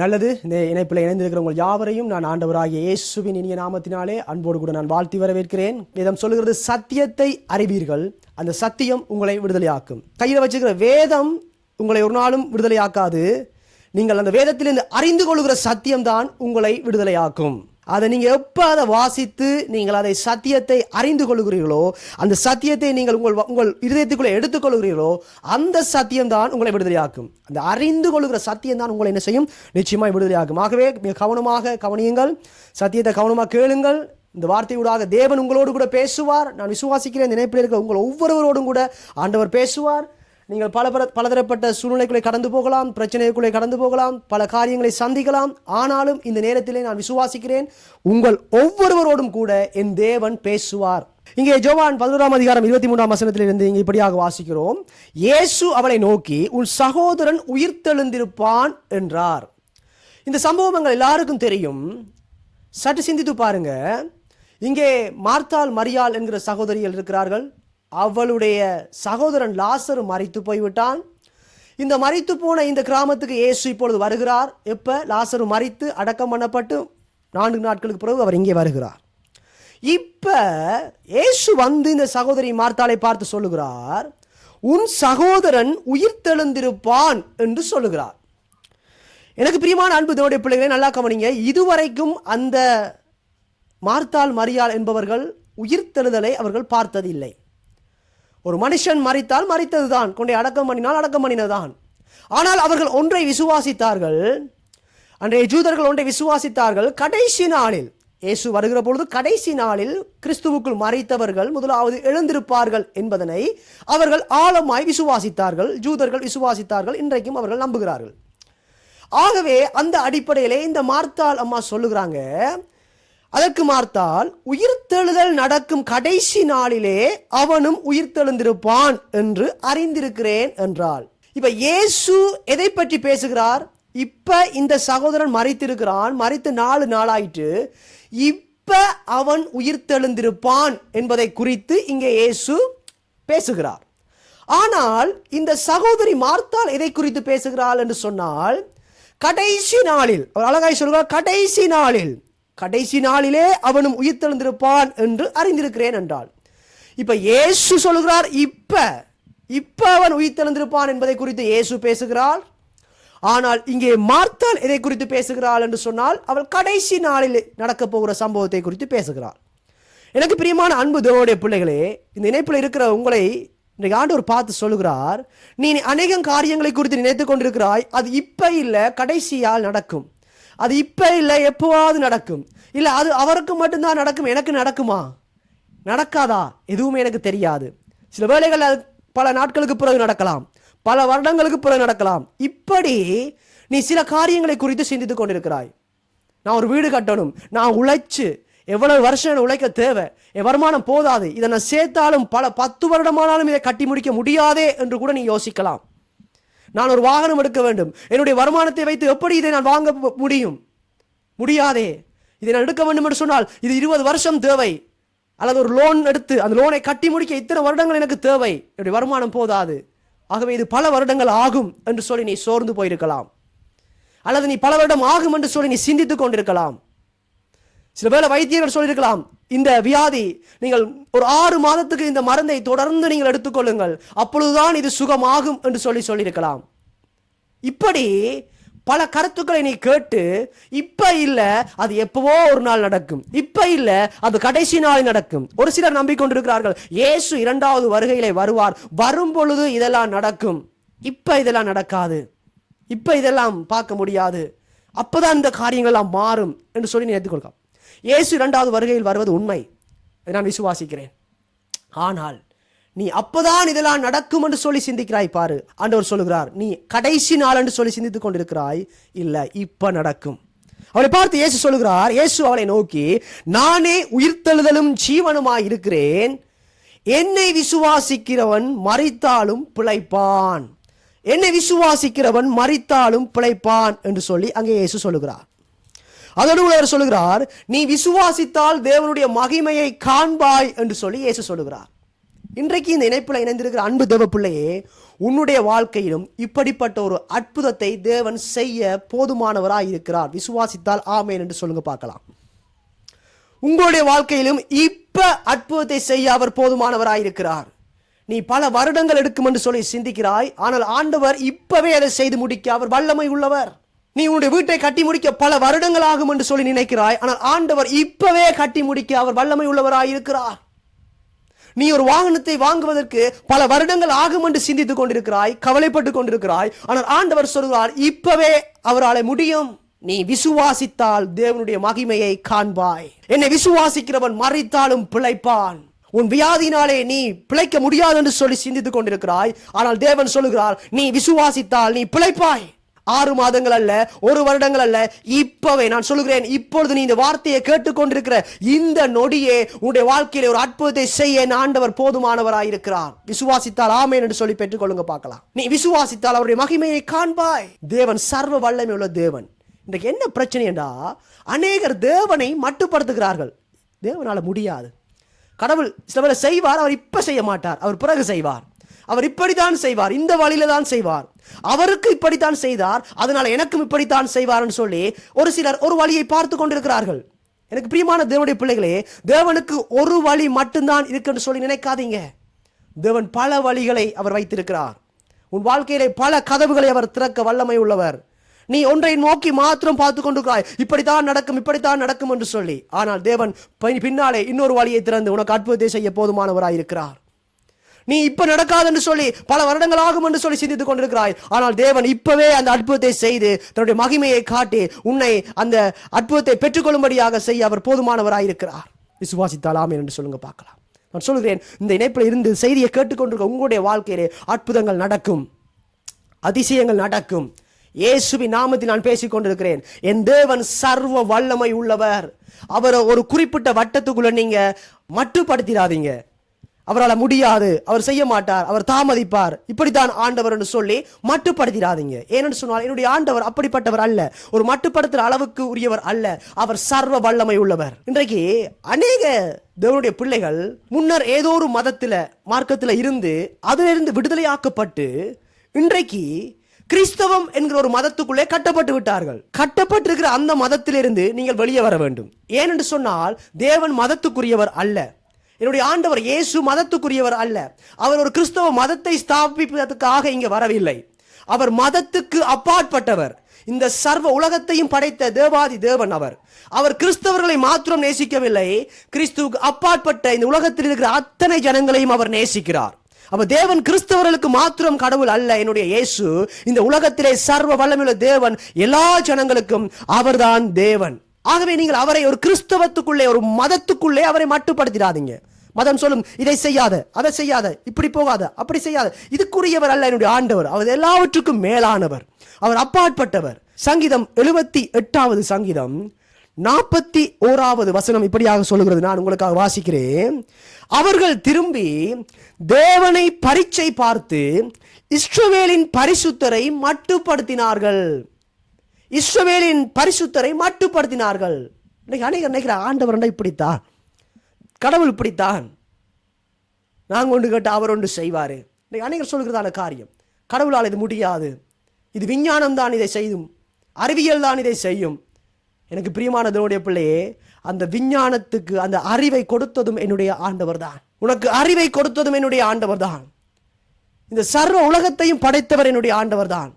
நல்லது. இந்த இணைப்பில் இணைந்திருக்கிற உங்கள் யாவரையும் நான் ஆண்டவராகிய இயேசுவின் இனிய நாமத்தினாலே அன்போடு கூட நான் வாழ்த்தி வரவேற்கிறேன். இதம் சொல்லுகிறது சத்தியத்தை அறிவீர்கள் அந்த சத்தியம் உங்களை விடுதலையாக்கும். கையில் வச்சுக்கிற வேதம் உங்களை ஒரு நாளும் விடுதலையாக்காது. நீங்கள் அந்த வேதத்திலிருந்து அறிந்து கொள்கிற சத்தியம்தான் உங்களை விடுதலையாக்கும். அதை நீங்கள் எப்போ அதை வாசித்து நீங்கள் அதை சத்தியத்தை அறிந்து கொள்கிறீர்களோ அந்த சத்தியத்தை நீங்கள் உங்கள் உங்கள் இருதயத்துக்குள்ளே எடுத்துக்கொள்கிறீர்களோ அந்த சத்தியம்தான் உங்களை விடுதலையாக்கும். அந்த அறிந்து கொள்கிற சத்தியம் தான் உங்களை என்ன செய்யும்? நிச்சயமாக விடுதலையாக்கும். ஆகவே மிக கவனமாக கவனியுங்கள் சத்தியத்தை கவனமாக கேளுங்கள். இந்த வார்த்தையூடாக தேவன் உங்களோடு கூட பேசுவார். நான் விசுவாசிக்கிறேன் இந்த நினைப்பில் இருக்கிற உங்கள் ஒவ்வொருவரோடும் கூட ஆண்டவர் பேசுவார். நீங்கள் பல பல பலதரப்பட்ட சூழ்நிலைக்குள்ளே கடந்து போகலாம் பிரச்சனைக்குள்ளே கடந்து போகலாம் பல காரியங்களை சந்திக்கலாம். ஆனாலும் இந்த நேரத்திலே நான் விசுவாசிக்கிறேன் உங்கள் ஒவ்வொருவரோடும் கூட என் தேவன் பேசுவார். இங்கே ஜோவான் பதினோராம் அதிகாரம் இருபத்தி மூன்றாம் வசனத்திலிருந்து இங்கே இப்படியாக வாசிக்கிறோம். இயேசு அவளை நோக்கி உன் சகோதரன் உயிர்த்தெழுந்திருப்பான் என்றார். இந்த சம்பவங்கள் எல்லாருக்கும் தெரியும். சற்று சிந்தித்து பாருங்க. இங்கே மார்த்தால் மரியாள் என்கிற சகோதரிகள் இருக்கிறார்கள். அவளுடைய சகோதரன் லாசர் மறைத்து போய்விட்டான். இந்த மறித்து போன இந்த கிராமத்துக்கு இயேசு இப்பொழுது வருகிறார். எப்போ? லாசரு மறித்து அடக்கம் பண்ணப்பட்டு நான்கு நாட்களுக்கு பிறகு அவர் இங்கே வருகிறார். இப்போ இயேசு வந்து இந்த சகோதரி மார்த்தாளை பார்த்து சொல்லுகிறார் உன் சகோதரன் உயிர்த்தெழுந்திருப்பான் என்று சொல்லுகிறார். எனக்கு பிரியமான அன்பு தேவடைய பிள்ளைகளை நல்லா கவனிங்க. இதுவரைக்கும் அந்த மார்த்தாள் மரியாள் என்பவர்கள் உயிர்த்தெழுதலை அவர்கள் பார்த்ததில்லை. ஒரு மனுஷன் மறித்தால் மறித்ததுதான் கொண்டே அடக்கம் பண்ணினால் அடக்கம் பண்ணினதுதான். ஆனால் அவர்கள் ஒன்றை விசுவாசித்தார்கள். அன்றைய ஜூதர்கள் ஒன்றை விசுவாசித்தார்கள். கடைசி நாளில் இயேசு வருகிற பொழுது கடைசி நாளில் கிறிஸ்துவுக்குள் மறைத்தவர்கள் முதலாவது எழுந்திருப்பார்கள் என்பதனை அவர்கள் ஆழமாய் விசுவாசித்தார்கள். ஜூதர்கள் விசுவாசித்தார்கள். இன்றைக்கும் அவர்கள் நம்புகிறார்கள். ஆகவே அந்த அடிப்படையிலே இந்த மார்த்தாள் அம்மா சொல்லுகிறாங்க அதற்கு மார்த்தால் உயிர்த்தெழுதல் நடக்கும் கடைசி நாளிலே அவனும் உயிர்த்தெழுந்திருப்பான் என்று அறிந்திருக்கிறேன் என்றாள். இப்ப இயேசு எதை பற்றி பேசுகிறார்? இப்ப இந்த சகோதரன் மறித்திருக்கிறான் மறித்து நாலு நாளாயிட்டு இப்ப அவன் உயிர்த்தெழுந்திருப்பான் என்பதை குறித்து இங்கே இயேசு பேசுகிறார். ஆனால் இந்த சகோதரி மார்த்தால் எதை குறித்து பேசுகிறாள் என்று சொன்னால் கடைசி நாளில் அவர் அழகாய் சொல்கிறார் கடைசி நாளில் கடைசி நாளிலே அவனும் உயிர்த்தெழுந்திருப்பான் என்று அறிந்திருக்கிறேன் என்றால் இப்ப இயேசு சொல்கிறார் இப்ப இப்ப அவன் உயிர்த்தெழுந்திருப்பான் என்பதை குறித்து இயேசு பேசுகிறாள். ஆனால் இங்கே மார்த்தால் எதை குறித்து பேசுகிறாள் என்று சொன்னால் அவள் கடைசி நாளில் நடக்க போகிற சம்பவத்தை குறித்து பேசுகிறாள். எனக்கு பிரியமான அன்பு தேவனுடைய பிள்ளைகளே இந்த இணைப்பில் இருக்கிற உங்களை இன்றைக்கு ஆண்டவர் பார்த்து சொல்லுகிறார் நீ அநேகம் காரியங்களை குறித்து நினைத்து கொண்டிருக்கிறாய் அது இப்ப இல்லை கடைசியால் நடக்கும். அது இப்போ இல்லை எப்போவாவது நடக்கும். இல்லை அது அவருக்கு மட்டும்தான் நடக்கும் எனக்கு நடக்குமா? நடக்காதா? எதுவுமே எனக்கு தெரியாது. சில வேலைகள் அது பல நாட்களுக்கு பிறகு நடக்கலாம். பல வருடங்களுக்கு பிறகு நடக்கலாம். இப்படி நீ சில காரியங்களை குறித்து சிந்தித்து கொண்டிருக்கிறாய். நான் ஒரு வீடு கட்டணும். நான் உழைச்சு எவ்வளவு வருஷம் எனக்கு உழைக்க தேவை? என் வருமானம் போதாது. இதை நான் சேர்த்தாலும் பல பத்து வருடமானாலும் இதை கட்டி முடிக்க முடியாதே என்று கூட நீ யோசிக்கலாம். நான் ஒரு வாகனம் எடுக்க வேண்டும். என்னுடைய வருமானத்தை வைத்து எப்படி இதை நான் வாங்க முடியும்? முடியாதே. இதை நான் எடுக்க வேண்டும் என்று சொன்னால் இது இருபது வருஷம் தேவை. அல்லது ஒரு லோன் எடுத்து அந்த லோனை கட்டி முடிக்க இத்தனை வருடங்கள் எனக்கு தேவை. என்னுடைய வருமானம் போதாது. ஆகவே இது பல வருடங்கள் ஆகும் என்று சொல்லி நீ சோர்ந்து போயிருக்கலாம். அல்லது நீ பல வருடம் ஆகும் என்று சொல்லி நீ சிந்தித்துக் கொண்டிருக்கலாம். சில வேளை வைத்தியர்கள் சொல்லியிருக்கலாம் இந்த வியாதி நீங்கள் ஒரு ஆறு மாதத்துக்கு இந்த மருந்தை தொடர்ந்து நீங்கள் எடுத்துக்கொள்ளுங்கள் அப்பொழுதுதான் இது சுகமாகும் என்று சொல்லி சொல்லியிருக்கலாம். இப்படி பல கருத்துக்களை நீ கேட்டு இப்ப இல்ல அது எப்பவோ ஒரு நாள் நடக்கும். இப்ப இல்ல அது கடைசி நாள் நடக்கும். ஒரு சிலர் நம்பிக்கொண்டிருக்கிறார்கள் இயேசு இரண்டாவது வருகையிலே வருவார் வரும் பொழுது இதெல்லாம் நடக்கும். இப்ப இதெல்லாம் நடக்காது. இப்ப இதெல்லாம் பார்க்க முடியாது. அப்பதான் இந்த காரியங்கள்லாம் மாறும் என்று சொல்லி நீ எடுத்துக்கொள்கலாம் இயேசு இரண்டாவது வருகையில் வருவது உண்மை. அதை நான் விசுவாசிக்கிறேன். ஆனால் நீ அப்பதான் இதெல்லாம் நடக்கும் என்று சொல்லி சிந்திக்கிறாய் பாரு. ஆண்டவர் சொல்லுகிறார் நீ கடைசி நாள் என்று சொல்லி சிந்தித்துக் கொண்டிருக்கிறாய். இல்லை இப்ப நடக்கும். அவளை பார்த்து இயேசு சொல்லுகிறார் இயேசு அவளை நோக்கி நானே உயிர்த்தெழுதலும் ஜீவனுமாய் இருக்கிறேன். என்னை விசுவாசிக்கிறவன் மறித்தாலும் பிழைப்பான். என்னை விசுவாசிக்கிறவன் மறித்தாலும் பிழைப்பான் என்று சொல்லி அங்கே இயேசு சொல்லுகிறார். அதோடு அவர் சொல்லுகிறார் நீ விசுவாசித்தால் தேவனுடைய மகிமையை காண்பாய் என்று சொல்லி இயேசு சொல்லுகிறார். இன்றைக்கு இந்த இணைப்பில் இணைந்திருக்கிற அன்பு தேவ பிள்ளையே உன்னுடைய வாழ்க்கையிலும் இப்படிப்பட்ட ஒரு அற்புதத்தை தேவன் செய்ய போதுமானவராய் இருக்கிறார். விசுவாசித்தால் ஆமேன் என்று சொல்லுங்க பார்க்கலாம். உங்களுடைய வாழ்க்கையிலும் இப்ப அற்புதத்தை செய்ய அவர் போதுமானவராய் இருக்கிறார். நீ பல வருடங்கள் எடுக்கும் என்று சொல்லி சிந்திக்கிறாய். ஆனால் ஆண்டவர் இப்பவே அதை செய்து முடிக்க அவர் வல்லமை உள்ளவர். நீ உன்னுடைய வீட்டை கட்டி முடிக்க பல வருடங்கள் ஆகும் என்று சொல்லி நினைக்கிறாய். ஆனால் ஆண்டவர் இப்பவே கட்டி முடிக்க அவர் வல்லமை உள்ளவராய் இருக்கிறார் நீ ஒரு வாகனத்தை வாங்குவதற்கு பல வருடங்கள் ஆகும் என்று சிந்தித்துக் கொண்டிருக்கிறாய் கவலைப்பட்டுக் கொண்டிருக்கிறாய். ஆனால் ஆண்டவர் சொல்கிறார் இப்பவே அவரால் முடியும். நீ விசுவாசித்தால் தேவனுடைய மகிமையை காண்பாய். என்னை விசுவாசிக்கிறவன் மறித்தாலும் பிழைப்பான். உன் வியாதினாலே நீ பிழைக்க முடியாது என்று சொல்லி சிந்தித்துக் கொண்டிருக்கிறாய். ஆனால் தேவன் சொல்லுகிறார் நீ விசுவாசித்தால் நீ பிழைப்பாய். ஆறு மாதங்கள் அல்ல ஒரு வருடங்கள் அல்ல. இப்பவே நான் சொல்லுகிறேன் இப்பொழுது நீ இந்த வார்த்தையை கேட்டுக்கொண்டிருக்கிற இந்த நொடியே உன்னுடைய வாழ்க்கையில ஒரு அற்புதத்தை செய்ய என் ஆண்டவர் போதுமானவராயிருக்கிறார். விசுவாசித்தால் ஆமேன் என்று சொல்லி பெற்றுக்கொள்ளுங்க பார்க்கலாம். நீ விசுவாசித்தால் அவருடைய மகிமையை காண்பாய். தேவன் சர்வ வல்லமை உள்ள தேவன். இன்றைக்கு என்ன பிரச்சனை என்றா அநேகர் தேவனை மட்டுப்படுத்துகிறார்கள். தேவனால முடியாது. கடவுள் சில பேரை செய்வார் அவர் இப்ப செய்ய மாட்டார். அவர் பிறகு செய்வார். அவர் இப்படித்தான் செய்வார். இந்த வழியில தான் செய்வார். அவருக்கு இப்படித்தான் செய்தார் அதனால எனக்கும் இப்படித்தான் செய்வார்னு சொல்லி ஒரு சிலர் ஒரு வழியை பார்த்து கொண்டிருக்கிறார்கள். எனக்கு பிரியமான தேவனுடைய பிள்ளைகளே தேவனுக்கு ஒரு வழி மட்டும்தான் இருக்குன்னு சொல்லி நினைக்காதீங்க. தேவன் பல வழிகளை அவர் வைத்திருக்கிறார். உன் வாழ்க்கையிலே பல கதவுகளை அவர் திறக்க வல்லமை உள்ளவர். நீ ஒன்றை நோக்கி மாத்திரம் பார்த்து கொண்டிருக்கிறாய். இப்படித்தான் நடக்கும் இப்படித்தான் நடக்கும் என்று சொல்லி. ஆனால் தேவன் பின்- பின்னாலே இன்னொரு வழியை திறந்து உனக்கு அற்புதத்தை செய்ய போதுமானவராயிருக்கிறார். நீ இப்ப நடக்காதுன்னு சொல்லி பல வருடங்கள் ஆகும் என்று சொல்லி சிந்தித்துக் கொண்டிருக்கிறாய். ஆனால் தேவன் இப்பவே அந்த அற்புதத்தை செய்து தன்னுடைய மகிமையை காட்டி உன்னை அந்த அற்புதத்தை பெற்றுக்கொள்ளும்படியாக செய்ய அவர் போதுமானவராயிருக்கிறார். விசுவாசித்தால் ஆமென் என்று சொல்லுங்க பார்க்கலாம். நான் சொல்கிறேன் இந்த இணைப்பில் இருந்து செய்தியை கேட்டுக்கொண்டிருக்க உங்களுடைய வாழ்க்கையிலே அற்புதங்கள் நடக்கும். அதிசயங்கள் நடக்கும். இயேசுவி நாமத்தில் நான் பேசிக் கொண்டிருக்கிறேன். என் தேவன் சர்வ வல்லமை உள்ளவர். அவரை ஒரு குறிப்பிட்ட வட்டத்துக்குள்ள நீங்க மட்டுப்படுத்திடாதீங்க. அவரால் முடியாது அவர் செய்ய மாட்டார் அவர் தாமதிப்பார். இப்படித்தான் ஆண்டவர் என்று சொல்லி மட்டுப்படுத்திடாதீங்க. ஏனென்று சொன்னால் என்னுடைய ஆண்டவர் அப்படிப்பட்டவர் அல்ல. ஒரு மட்டுப்படுத்துகிற அளவுக்கு உரியவர் அல்ல. அவர் சர்வ வல்லமை உள்ளவர். இன்றைக்கு அநேக தேவனுடைய பிள்ளைகள் முன்னர் ஏதோ ஒரு மதத்தில் மார்க்கத்தில் இருந்து அதிலிருந்து விடுதலையாக்கப்பட்டு இன்றைக்கு கிறிஸ்தவம் என்கிற ஒரு மதத்துக்குள்ளே கட்டப்பட்டு விட்டார்கள். கட்டப்பட்டிருக்கிற அந்த மதத்திலிருந்து நீங்கள் வெளியே வர வேண்டும். ஏனென்று சொன்னால் தேவன் மதத்துக்குரியவர் அல்ல. என்னுடைய ஆண்டவர் இயேசு மதத்துக்குரியவர் அல்ல. அவர் ஒரு கிறிஸ்தவ மதத்தை ஸ்தாபிப்பதற்காக இங்கே வரவில்லை. அவர் மதத்துக்கு அப்பாற்பட்டவர். இந்த சர்வ உலகத்தையும் படைத்த தேவாதி தேவன் அவர். அவர் கிறிஸ்தவர்களை மாத்திரம் நேசிக்கவில்லை. கிறிஸ்துவுக்கு அப்பாற்பட்ட இந்த உலகத்தில் இருக்கிற அத்தனை ஜனங்களையும் அவர் நேசிக்கிறார். அப்ப தேவன் கிறிஸ்தவர்களுக்கு மாத்திரம் கடவுள் அல்ல. என்னுடைய இயேசு இந்த உலகத்திலே சர்வ வல்லமையுள்ள தேவன். எல்லா ஜனங்களுக்கும் அவர்தான் தேவன். ஆகவே நீங்கள் அவரை ஒரு கிறிஸ்தவத்துக்குள்ளே ஒரு மதத்துக்குள்ளே அவரை மட்டுப்படுத்திடாதீங்க. மதம் சொல்லும் இதை செய்யாத அதை செய்யாத இப்படி போகாத அப்படி செய்யாத. இதுக்குரியவர் அல்ல என்னுடைய ஆண்டவர். அவர் எல்லாவற்றுக்கும் மேலானவர். அவர் அப்பாற்பட்டவர். சங்கீதம் எழுபத்தி எட்டாவது சங்கீதம். நாற்பத்தி ஓராவது வசனம் இப்படியாக சொல்லுகிறது. நான் உங்களுக்காக வாசிக்கிறேன். அவர்கள் திரும்பி தேவனை பரீட்சை பார்த்து இஸ்ரவேலின் பரிசுத்தரை மட்டுப்படுத்தினார்கள். இஸ்ரவேலின் பரிசுத்தரை மட்டுப்படுத்தினார்கள். இன்னைக்கு அநேகர் நினைக்கிற ஆண்டவர் இப்படித்தான் கடவுள் இப்படித்தான் நாங்கள் ஒன்று கேட்டு அவர் ஒன்று செய்வார். இன்னைக்கு அநேகர் சொல்கிறதான காரியம். கடவுளால் இது முடியாது. இது விஞ்ஞானம் தான் இதை செய்யும். அறிவியல் தான் இதை செய்யும். எனக்கு பிரியமான தேவனுடைய பிள்ளையே அந்த விஞ்ஞானத்துக்கு அந்த அறிவை கொடுத்ததும் என்னுடைய ஆண்டவர் தான். உனக்கு அறிவை கொடுத்ததும் என்னுடைய ஆண்டவர் தான். இந்த சர்வ உலகத்தையும் படைத்தவர் என்னுடைய ஆண்டவர் தான்.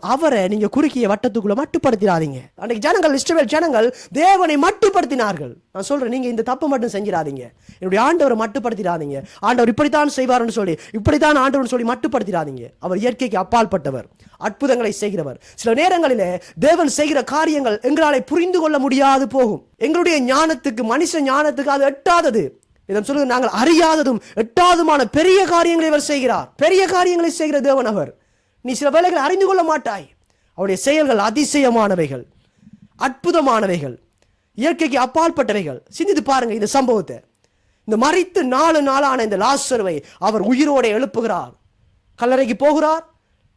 அவரை நீங்க குறுக்கிய வட்டத்துக்குள்ள மட்டுப்படுத்திடாதீங்க. அன்னைக்கு ஜனங்கள் இஸ்ரவேல் ஜனங்கள் தேவனை மட்டுப்படுத்தினார்கள். நான் சொல்றேன் நீங்க இந்த தப்பு மட்டும் செஞ்சிடாதீங்க. என்னுடைய ஆண்டவரை மட்டுப்படுத்திடாதீங்க. ஆண்டவர் இப்படித்தான் செய்வார்னு சொல்லி இப்படித்தான் ஆண்டவர் சொல்லி மட்டுப்படுத்திடாதீங்க. அவர் இயற்கைக்கு அப்பாற்பட்டவர் அற்புதங்களை செய்கிறவர். சில நேரங்களிலே தேவன் செய்கிற காரியங்கள் எங்களாலே புரிந்து கொள்ள முடியாது போகும். எங்களுடைய ஞானத்துக்கு மனுஷ ஞானத்துக்கு அது எட்டாதது. இதன் சொல்லுங்க நாங்கள் அறியாததும் எட்டாதுமான பெரிய காரியங்களை இவர் செய்கிறார். பெரிய காரியங்களை செய்கிற தேவன் அவர். நீ சில வேலைகள் அறிந்து கொள்ள மாட்டாய். அவருடைய செயல்கள் அதிசயமானவைகள் அற்புதமானவைகள் இயற்கைக்கு அப்பாற்பட்டவைகள். சிந்தித்து பாருங்கள் இந்த சம்பவத்தை. இந்த மறித்து நாலு நாளான இந்த லாசருவை அவர் உயிரோடு எழுப்புகிறார். கல்லறைக்கு போகிறார்.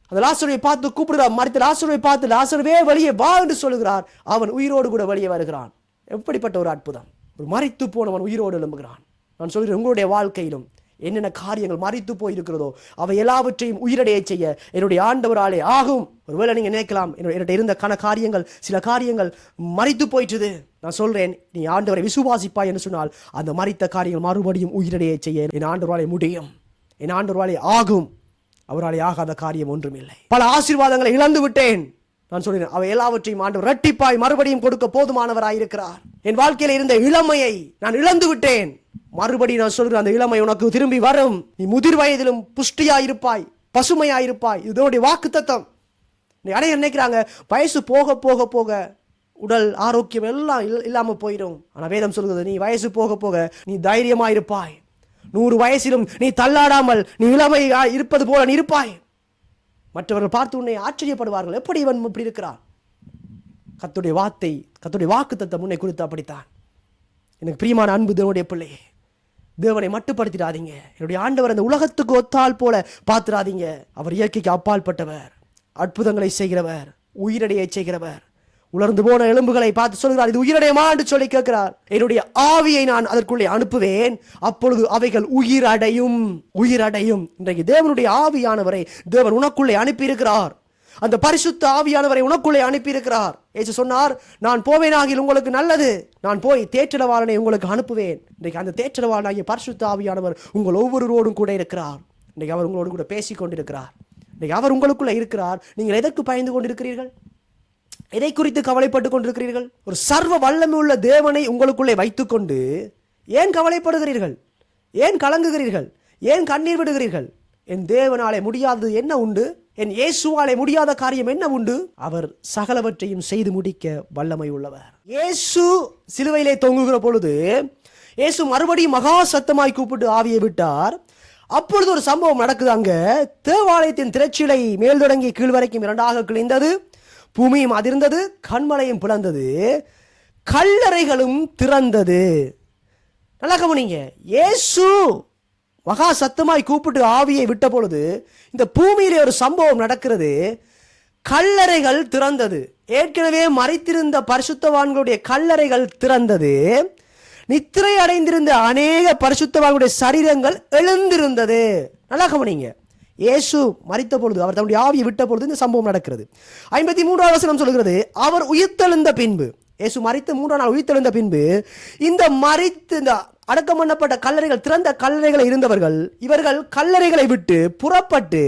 அந்த லாசருவை பார்த்து கூப்பிடுகிறார். மறித்த லாசருவை பார்த்து லாசருவே வெளியே வா என்று சொல்லுகிறார். அவன் உயிரோடு கூட வெளியே வருகிறான். எப்படிப்பட்ட ஒரு அற்புதம். ஒரு மறைத்து போனவன் உயிரோடு எழும்புகிறான். நான் சொல்கிறேன் உங்களுடைய வாழ்க்கையிலும் என்னென்ன காரியங்கள் மறித்து போயிருக்கிறதோ அவை எல்லாவற்றையும் உயிரடைய செய்ய என்னுடைய ஆண்டவராலே ஆகும். ஒருவேளை நீங்கள் நினைக்கலாம் என்னுடைய இருந்த கன காரியங்கள் சில காரியங்கள் மறித்து போயிட்டுது நான் சொல்றேன் நீ ஆண்டவரை விசுவாசிப்பாய் என்று சொன்னால் அந்த மறித்த காரியங்கள் மறுபடியும் உயிரடைய செய்ய என் ஆண்டவராலே முடியும். என் ஆண்டவராலே ஆகும். அவராலே ஆகாத காரியம் ஒன்றுமில்லை. பல ஆசீர்வாதங்களை இழந்து விட்டேன். நான் சொல்கிறேன் அவை எல்லாவற்றையும் ஆண்டவர் ரட்டிப்பாய் மறுபடியும் கொடுக்க போதுமானவராயிருக்கிறார். என் வாழ்க்கையில் இருந்த இளமையை நான் இழந்து விட்டேன். மறுபடியும் நான் சொல்கிறேன் அந்த இளமை உனக்கு திரும்பி வரும். நீ முதிர் வயதிலும் புஷ்டியாயிருப்பாய் பசுமையாயிருப்பாய். இதனுடைய வாக்கு தத்தம் நிறைய நினைக்கிறாங்க வயசு போக போக போக உடல் ஆரோக்கியம் எல்லாம் இல் இல்லாமல் போயிடும். ஆனால் வேதம் சொல்கிறது நீ வயசு போக போக நீ தைரியமாக இருப்பாய் நூறு வயசிலும் நீ தள்ளாடாமல் நீ இளமையா இருப்பது போல நீ இருப்பாய். மற்றவர்கள் பார்த்து உன்னை ஆச்சரியப்படுவார்கள். எப்படி இவன் இப்படி இருக்கிறான்? கத்துடைய வார்த்தை கத்துடைய வாக்கு தத்தம் உன்னை குறித்து அப்படித்தான். எனக்கு பிரியமான அன்பு தேவனுடைய பிள்ளையே தேவனை மட்டுப்படுத்திடாதீங்க. என்னுடைய ஆண்டவர் அந்த உலகத்துக்கு ஒத்தால் போல பார்த்துடாதீங்க. அவர் இயற்கைக்கு அப்பாற்பட்டவர். அற்புதங்களை செய்கிறவர். உயிரடையை செய்கிறவர். உலர்ந்து போன எலும்புகளை பார்த்து சொல்கிறார் இது உயிரடையமா? என்று சொல்லி கேட்கிறார். என்னுடைய ஆவியை நான் அதற்குள்ளே அனுப்புவேன். அப்பொழுது அவைகள் உயிரடையும். உயிரடையும். இன்றைக்கு தேவனுடைய ஆவியானவரை தேவன் உனக்குள்ளே அனுப்பியிருக்கிறார். அந்த பரிசுத்த ஆவியானவரை உனக்குள்ளே அனுப்பியிருக்கிறார். ஏசு சொன்னார் நான் போவேனாகில் உங்களுக்கு நல்லது. நான் போய் தேற்றடவாளனை உங்களுக்கு அனுப்புவேன். இன்றைக்கு அந்த தேற்றடவாளனாகிய பரிசுத்த ஆவியானவர் உங்கள் ஒவ்வொருவரோடும் கூட இருக்கிறார். இன்றைக்கு அவர் உங்களோடு கூட பேசி கொண்டிருக்கிறார். இன்றைக்கு அவர் உங்களுக்குள்ளே இருக்கிறார். நீங்கள் எதற்கு பயந்து கொண்டிருக்கிறீர்கள்? எதை குறித்து கவலைப்பட்டு கொண்டிருக்கிறீர்கள்? ஒரு சர்வ வல்லமை உள்ள தேவனை உங்களுக்குள்ளே வைத்துக்கொண்டு ஏன் கவலைப்படுகிறீர்கள்? ஏன் கலங்குகிறீர்கள்? ஏன் கண்ணீர் விடுகிறீர்கள்? என் தேவனாலே முடியாதது என்ன உண்டு? என் இயேசுவாலே முடியாத காரியம் என்ன உண்டு? அவர் சகலவற்றையும் செய்து முடிக்க வல்லமை உள்ளவர். இயேசு சிலுவையிலே தொங்குகிற பொழுது இயேசு மறுபடியும் மகா சத்தமாய் கூப்பிட்டு ஆவியை விட்டார். அப்பொழுது ஒரு சம்பவம் நடக்குது அங்க. தேவாலயத்தின் திரைச்சிலை மேல் தொடங்கி கீழ் வரைக்கும் இரண்டாக கிழிந்தது. பூமியும் அதிர்ந்தது கண்மலையும் பிளந்தது. கல்லறைகளும் திறந்தது. நல்லா கவனிங்க. இயேசு மகா சத்தமாய் கூப்பிட்டு ஆவியை விட்ட பொழுது இந்த பூமியிலே ஒரு சம்பவம் நடக்கிறது. கல்லறைகள் திறந்தது. ஏற்கனவே மறைத்திருந்த பரிசுத்தவான்களுடைய கல்லறைகள் திறந்தது. நித்திரை அடைந்திருந்த அநேக பரிசுத்தவான்களுடைய சரீரங்கள் எழுந்திருந்தது. நல்லா கவனிங்க. இயேசு மறித்த பொழுது அவர் தன்னுடைய ஆவியை விட்ட பொழுது இந்த சம்பவம் நடக்கிறது. ஐம்பத்தி மூன்றாவது வசனம் சொல்கிறது அவர் உயிர்த்தெழுந்த பின்பு இயேசு மறித்து மூன்றாம் நாள் உயிர்த்தெழுந்த பின்பு இந்த மறித்து இந்த அடக்கம் பண்ணப்பட்ட கல்லறைகள் திறந்த கல்லறைகளை இருந்தவர்கள் இவர்கள் கல்லறைகளை விட்டு புறப்பட்டு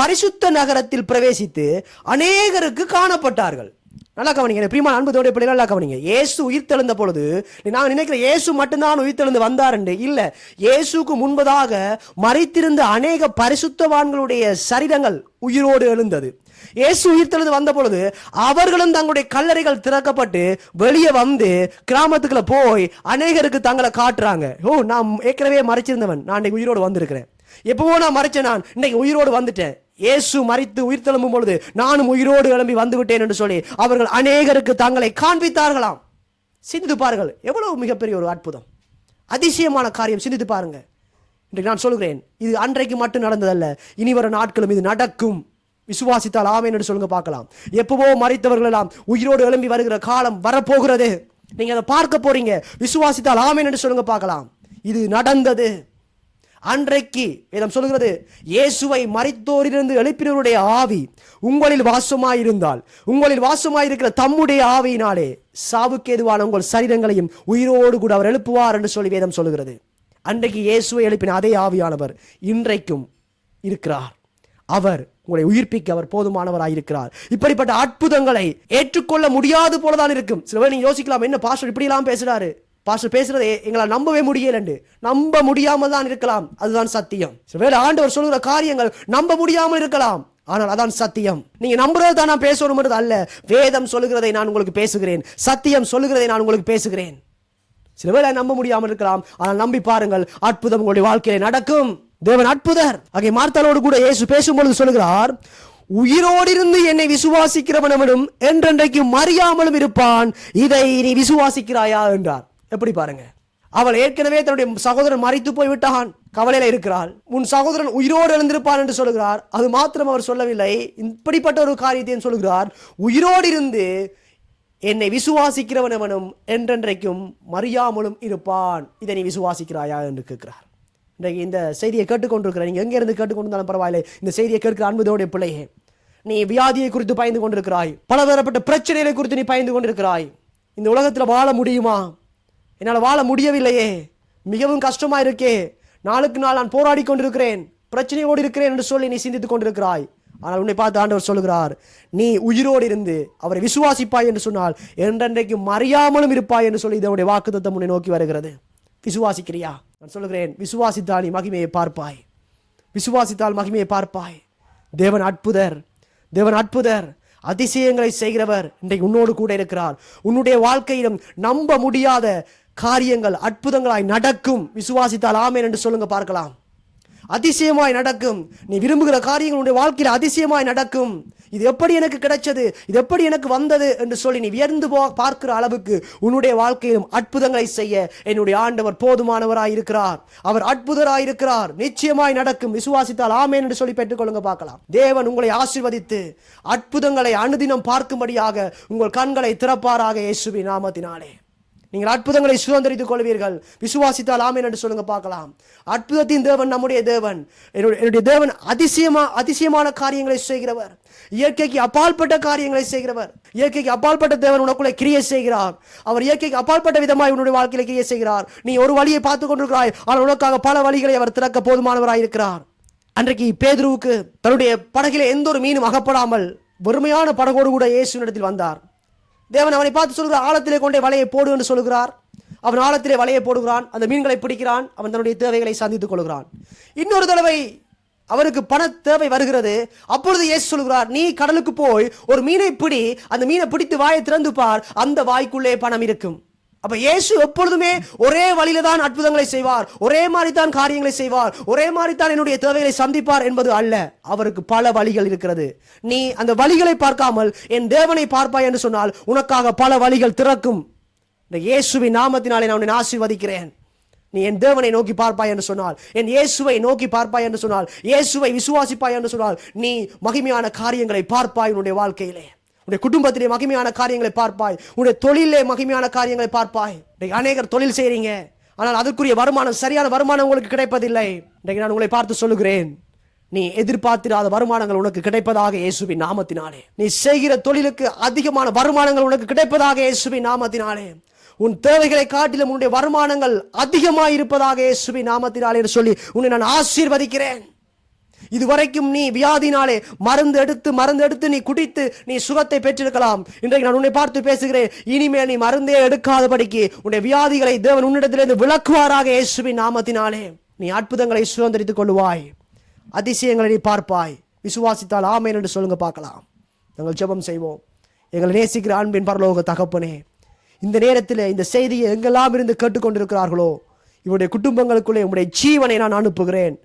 பரிசுத்த நகரத்தில் பிரவேசித்து அநேகருக்கு காணப்பட்டார்கள். நல்லா கவனிங்க எனக்கு பிரியமான அன்பு பிள்ளைகள் நல்லா கவனிங்க. இயேசு உயிர்த்தெழுந்த பொழுது நான் நினைக்கிறேன் இயேசு மட்டும்தான் உயிர்த்தெழுந்து வந்தார் என்று இயேசுக்கு முன்பதாக மறைத்திருந்த அநேக பரிசுத்தவான்களுடைய சரீரங்கள் உயிரோடு எழுந்தது. இயேசு உயிர்த்தெழுந்து வந்த பொழுது அவர்களும் தங்களுடைய கல்லறைகள் திறக்கப்பட்டு வெளியே வந்து கிராமத்துக்குள்ள போய் அநேகருக்கு தங்களை காட்டுறாங்க. ஓ நான் ஏற்கனவே மறைச்சிருந்தவன். நான் இன்னைக்கு உயிரோடு வந்திருக்கிறேன். எப்பவோ நான் மறைச்சேன் நான். இன்னைக்கு உயிரோடு வந்துட்டேன். இயேசு மறித்து உயிர் தெழும்பும் பொழுது நானும் உயிரோடு கிளம்பி வந்து விட்டேன் என்று சொல்லி அவர்கள் அநேகருக்கு தங்களை காண்பித்தார்களாம். சிந்தித்து பாருங்கள் எவ்வளவு மிகப்பெரிய ஒரு அற்புதம். அதிசயமான காரியம். சிந்தித்து பாருங்க. இன்றைக்கு நான் சொல்கிறேன் இது அன்றைக்கு மட்டும் நடந்ததல்ல. இனி வரும் நாட்களும் இது நடக்கும். விசுவாசித்தால் ஆமேன் என்று சொல்லுங்க பார்க்கலாம். எப்பவோ மறைத்தவர்களெல்லாம் உயிரோடு எழும்பி வருகிற காலம் வரப்போகிறது. நீங்க அதை பார்க்க போறீங்க. விசுவாசித்தால் ஆமேன் என்று சொல்லுங்க பார்க்கலாம். இது நடந்தது. அன்றைக்கு வேதம் சொல்கிறது இயேசுவை மறித்தோரிலிருந்து எழுப்பினருடைய ஆவி உங்களில் வாசமாயிருந்தால் உங்களில் வாசமாயிருக்கிற தம்முடைய ஆவியினாலே சாவுக்கு எதுவான உங்கள் சரீரங்களையும் உயிரோடு கூட அவர் எழுப்புவார் என்று சொல்லி வேதம் சொல்கிறது அன்றைக்கு இயேசுவை எழுப்பின அதே ஆவியானவர் இன்றைக்கும் இருக்கிறார். அவர் உங்களை உயிர்ப்பிக்க அவர் போதுமானவராயிருக்கிறார். இப்படிப்பட்ட அற்புதங்களை ஏற்றுக்கொள்ள முடியாது போலதான் இருக்கும். சில பேர் நீங்க யோசிக்கலாம் என்ன பாஸ்டர் இப்படி எல்லாம் பேசுறாரு? பாஸ்டர் பேசுறதை எங்களால் நம்பவே முடியலண்டு. நம்ப முடியாமல் தான் இருக்கலாம். அதுதான் சத்தியம். சில வேளை ஆண்டவர் சொல்லுகிற காரியங்கள் நம்ப முடியாமல் இருக்கலாம். ஆனால் அதான் சத்தியம். நீங்க நம்புறது தான் நான் பேசணும்ன்றது அல்ல. வேதம் சொல்லுகிறதை நான் உங்களுக்கு பேசுகிறேன். சத்தியம் சொல்லுகிறதை நான் உங்களுக்கு பேசுகிறேன். சில வேளை நம்ப முடியாமல் இருக்கலாம். ஆனால் நம்பி பாருங்கள் அற்புதம் உங்களுடைய வாழ்க்கையில நடக்கும். தேவன் அற்புதர். அங்கே மார்த்தாலோடு கூட இயேசு பேசும்பொழுது சொல்லுகிறார் உயிரோடு இருந்து என்னை விசுவாசிக்கிறவனவனும் என்றென்றைக்கு மறியாமலும் இருப்பான். இதை நீ விசுவாசிக்கிறாயா? என்றார். எப்படி பாருங்க. அவள் ஏற்கனவே தன்னுடைய சகோதரன் மறைத்து போய் விட்டான். கவலையில இருக்கிறாள். உன் சகோதரன் உயிரோடு எழுந்திருப்பான் என்று சொல்லுகிறார். அது மாத்திரம் அவர் சொல்லவில்லை. இப்படிப்பட்ட ஒரு காரியத்தையும் சொல்லுகிறார். உயிரோடு இருந்து என்னை விசுவாசிக்கிறவனவனும் என்றென்றைக்கும் மறியாமலும் இருப்பான். இதை நீ விசுவாசிக்கிறாயா? என்று கேட்கிறார். இன்றைக்கு இந்த செய்தியை கேட்டுக்கொண்டிருக்கிற நீங்கள் எங்கே இருந்து கேட்டுக்கொண்டிருந்தாலும் பரவாயில்லை. இந்த செய்தியை கேட்கிற அன்புதோடைய பிள்ளையே நீ வியாதியை குறித்து பயந்து கொண்டிருக்கிறாய். பலதரப்பட்ட பிரச்சனைகளை குறித்து நீ பயந்து கொண்டிருக்கிறாய். இந்த உலகத்தில் வாழ முடியுமா? என்னால் வாழ முடியவில்லையே. மிகவும் கஷ்டமாக இருக்கே. நாளுக்கு நாள் நான் போராடி கொண்டிருக்கிறேன். பிரச்சனையோடு இருக்கிறேன் என்று சொல்லி நீ சிந்தித்துக் கொண்டிருக்கிறாய். ஆனால் உன்னை பார்த்து ஆண்டவர் சொல்லுகிறார் நீ உயிரோடு இருந்து அவரை விசுவாசிப்பாய் என்று சொன்னால் என்றென்றைக்கு மறியாமலும் இருப்பாய் என்று சொல்லி இதனுடைய வாக்குத்தத்தம் உன்னை நோக்கி வருகிறது. விசுவாசிக்கிறியா? நான் சொல்லுகிறேன் விசுவாசித்தால் நீ மகிமையை பார்ப்பாய். விசுவாசித்தால் மகிமையை பார்ப்பாய். தேவன் அற்புதர் தேவன் அற்புதர் அதிசயங்களை செய்கிறவர் இன்றைக்கு உன்னோடு கூட இருக்கிறார். உன்னுடைய வாழ்க்கையிலும் நம்ப முடியாத காரியங்கள் அற்புதங்களாய் நடக்கும். விசுவாசித்தால் ஆமேன் என்று சொல்லுங்க பார்க்கலாம். அதிசயமாய் நடக்கும். நீ விரும்புகிற காரியங்கள் உன்னுடைய வாழ்க்கையில் அதிசயமாய் நடக்கும். இது எப்படி எனக்கு கிடைச்சது? இது எப்படி எனக்கு வந்தது? என்று சொல்லி நீ வியர்ந்து போ பார்க்கிற அளவுக்கு உன்னுடைய வாழ்க்கையிலும் அற்புதங்களை செய்ய என்னுடைய ஆண்டவர் போதுமானவராய் இருக்கிறார். அவர் அற்புதராய் இருக்கிறார். நிச்சயமாய் நடக்கும். விசுவாசித்தால் ஆமேன் என்று சொல்லி பெற்றுக்கொள்ளுங்க பார்க்கலாம். தேவன் உங்களை ஆசிர்வதித்து அற்புதங்களை அனுதினம் பார்க்கும்படியாக உங்கள் கண்களை திறப்பாராக இயேசுவி நாமத்தினாலே. நீங்கள் அற்புதங்களை சுதந்திரித்துக் கொள்வீர்கள். விசுவாசித்தால் ஆமீன் என்று சொல்லுங்க பார்க்கலாம். அற்புதத்தின் தேவன் நம்முடைய தேவன். என்னுடைய என்னுடைய தேவன் அதிசயமா அதிசயமான காரியங்களை செய்கிறவர். இயற்கைக்கு அப்பாற்பட்ட காரியங்களை செய்கிறவர். இயற்கைக்கு அப்பாற்பட்ட தேவன் உனக்குள்ளே கிரியை செய்கிறார். அவர் இயற்கைக்கு அப்பாற்பட்ட விதமாய் உன்னுடைய வாழ்க்கையில கிரியை செய்கிறார். நீ ஒரு வழியை பார்த்து கொண்டிருக்கிறாய். ஆனால் உனக்காக பல வழிகளை அவர் திறக்க போதுமானவராக இருக்கிறார். அன்றைக்கு பேதுருவுக்கு தன்னுடைய படகில எந்த ஒரு மீனும் அகப்படாமல் வறுமையான படகோடு கூட இயேசுவினிடத்தில் வந்தார். தேவன் அவனை பார்த்து சொல்கிறார் ஆழத்திலே கொண்டே வலையை போடு என்று சொல்கிறார். அவன் ஆழத்திலே வலையை போடுகிறான் அந்த மீன்களை பிடிக்கிறான் அவன் தன்னுடைய தேவைகளை சந்தித்துக் கொள்கிறான். இன்னொரு தடவை அவருக்கு பண தேவை வருகிறது. அப்பொழுது இயேசு சொல்கிறார் நீ கடலுக்கு போய் ஒரு மீனை பிடி அந்த மீனை பிடித்து வாயை திறந்து பார் அந்த வாய்க்குள்ளே பணம் இருக்கும். அப்போ இயேசு எப்பொழுதுமே ஒரே வழியில தான் அற்புதங்களை செய்வார். ஒரே மாதிரி தான் காரியங்களை செய்வார். ஒரே மாதிரி தான் என்னுடைய தேவைகளை சந்திப்பார் என்பது அல்ல. அவருக்கு பல வழிகள் இருக்கிறது. நீ அந்த வழிகளை பார்க்காமல் என் தேவனை பார்ப்பாய் என்று சொன்னால் உனக்காக பல வழிகள் திறக்கும். இந்த இயேசுவின் நாமத்தினாலே நான் உன்னை ஆசீர்வதிக்கிறேன். நீ என் தேவனை நோக்கி பார்ப்பாய் என்று சொன்னால் என் இயேசுவை நோக்கி பார்ப்பாய் என்று சொன்னால் இயேசுவை விசுவாசிப்பாய் என்று சொன்னால் நீ மகிமையான காரியங்களை பார்ப்பாய் உன்னுடைய வாழ்க்கையிலே. உடைய குடும்பத்திலே மகிமையான காரியங்களை பார்ப்பாய். உடைய தொழிலே மகிமையான காரியங்களை பார்ப்பாய். அநேகர் தொழில் செய்கிறீங்க ஆனால் அதற்குரிய வருமானம் சரியான வருமானம் உங்களுக்கு கிடைப்பதில்லை. இன்றைக்கு நான் உங்களை பார்த்து சொல்லுகிறேன். நீ எதிர்பார்த்திராத வருமானங்கள் உனக்கு கிடைப்பதாக இயேசுவின் நாமத்தினாலே. நீ செய்கிற தொழிலுக்கு அதிகமான வருமானங்கள் உனக்கு கிடைப்பதாக இயேசுவின் நாமத்தினாலே. உன் தேவைகளை காட்டிலும் உன்னுடைய வருமானங்கள் அதிகமாக இருப்பதாக இயேசுவின் நாமத்தினாலே என்று சொல்லி உன்னை நான் ஆசீர்வதிக்கிறேன். இதுவரைக்கும் நீ வியாதினாலே மருந்து எடுத்து மருந்து எடுத்து நீ குடித்து நீ சுகத்தை பெற்றிருக்கலாம். இன்றைக்கு நான் உன்னை பார்த்து பேசுகிறேன். இனிமேல் நீ மருந்தே எடுக்காதபடிக்கு உன்னுடைய வியாதிகளை தேவன் உன்னிடத்திலிருந்து விளக்குவாராக இயேசுவின் நாமத்தினாலே. நீ அற்புதங்களை சுதந்திரித்துக் கொள்வாய் அதிசயங்களை நீ பார்ப்பாய். விசுவாசித்தால் ஆமேன் என்று சொல்லுங்க பார்க்கலாம். நாங்கள் ஜெபம் செய்வோம். எங்களை நேசிக்கிற அன்பின் பரலோக தகப்பனே இந்த நேரத்தில் இந்த செய்தியை எங்கெல்லாம் இருந்து கேட்டுக்கொண்டிருக்கிறார்களோ இவருடைய குடும்பங்களுக்குள்ளே உங்களுடைய ஜீவனை நான் அனுப்புகிறேன்.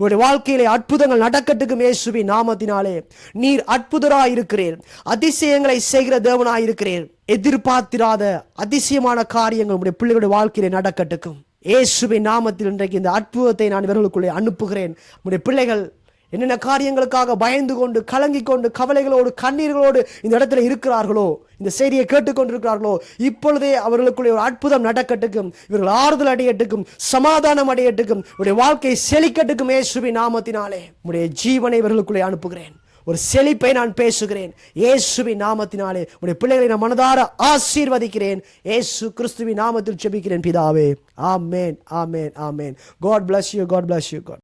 இவருடைய வாழ்க்கையிலே அற்புதங்கள் நடக்கட்டுக்கும் இயேசுவி நாமத்தினாலே. நீர் அற்புதராய் இருக்கிறீர் அதிசயங்களை செய்கிற தேவனாய் இருக்கிறீர் எதிர்பார்த்திராத அதிசயமான காரியங்கள் உடைய பிள்ளைகளுடைய வாழ்க்கையிலே நடக்கட்டுக்கும். இயேசுவின் நாமத்தில் இன்றைக்கு இந்த அற்புதத்தை நான் இவர்களுக்குள்ளே அனுப்புகிறேன். உடைய பிள்ளைகள் என்னென்ன காரியங்களுக்காக பயந்து கொண்டு கலங்கி கொண்டு கவலைகளோடு கண்ணீர்களோடு இந்த இடத்துல இருக்கிறார்களோ இந்த செய்தியை கேட்டுக்கொண்டிருக்கிறார்களோ இப்பொழுதே அவர்களுக்குள்ளே ஒரு அற்புதம் நடக்கட்டுக்கும் இவர்கள் ஆறுதல் அடையட்டுக்கும் சமாதானம் அடையட்டுக்கும் உடைய வாழ்க்கை செழிக்கட்டுக்கும் ஏசுபி நாமத்தினாலே. உடைய ஜீவனை இவர்களுக்குள்ளே அனுப்புகிறேன். ஒரு செழிப்பை நான் பேசுகிறேன். ஏசுபி நாமத்தினாலே உடைய பிள்ளைகளை நான் மனதார ஆசீர்வதிக்கிறேன். ஏசு கிறிஸ்துவின் நாமத்தில் செபிக்கிறேன் பிதாவே. ஆமேன் ஆமேன் ஆமேன். God bless you God bless you God